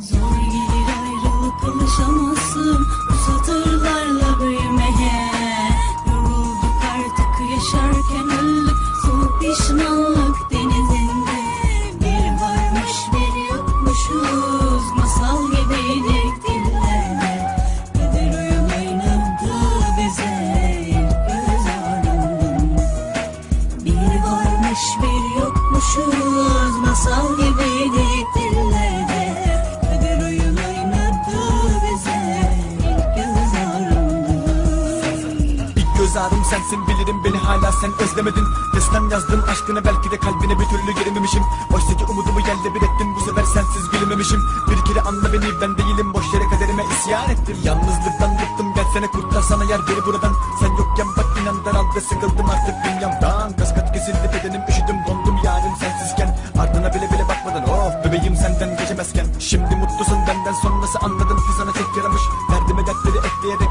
Zor gelir ayrılık alışamazsın Bu büyümeye. Yorulduk artık yaşarken öldük. Soğuk pişmanlık Bir varmış bir yokmuşuz. Masal gibiydik dillerde. Oyun oynadı bize. Göz bir varmış bir yokmuşuz. Masal Ağrım sensin bilirim beni hala sen özlemedin. Destan yazdım aşkına belki de kalbine bir türlü girememişim Oysa ki umudumu yerle bir ettin bu sefer sensiz gülememişim Bir kere anla beni ben değilim boş yere kaderime isyan ettim. Yalnızlıktan bıktım gelsene kurtarsana yer beni buradan. Sen yokken bak inan daraldı sıkıldım artık dünyamdan. Kaskat kesildi bedenim üşüdüm dondum yarın sensizken. Ardına bile bile bakmadan oh bebeğim senden geçemezken. Şimdi mutlusun benden sonrası anladım ki sana tek yaramış. Derdime dertleri ekleyerek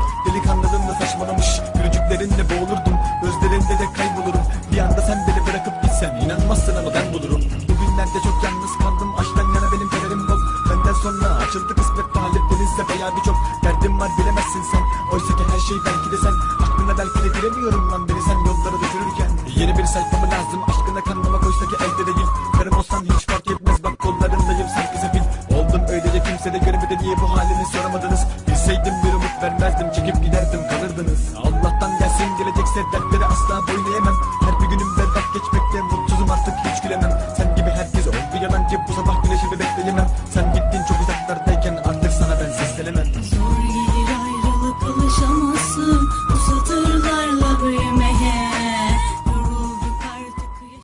Gülücüklerinle boğulurdum gözlerinde de kaybolurum. Bir anda sen beni bırakıp gitsen inanmazsın ama ben bulurum. Bugünlerde çok yalnız kaldım aşktan yana benim kaderim bol Benden sonra açıldı kısmet hallettinizse bayağı birçok Derdim var bilemezsin sen. Oysa ki her şey belki de sen. Aklına belki de giremiyorum lan beni sen yollara düşürürken. Yeni bir sayfa mı lazım aşkına kanmamak oysa ki elde değil. Karım olsan hiç fark etmez bak kollarındayım sanki sefil Oldum öylece kimse de görmedi niye bu halini soramadınız. Bilseydim bir umut vermezdim çekip giderdim kalırdınız Kimse dertlere asla boyun eğemem. Her bir günüm berbat geçmekte Mutsuzum artık hiç gülemem. Sen gibi herkes oldu yalancı Bu sabah güneşimi bekleyemem Sen gittin çok uzaklardayken Artık sana ben seslenemem.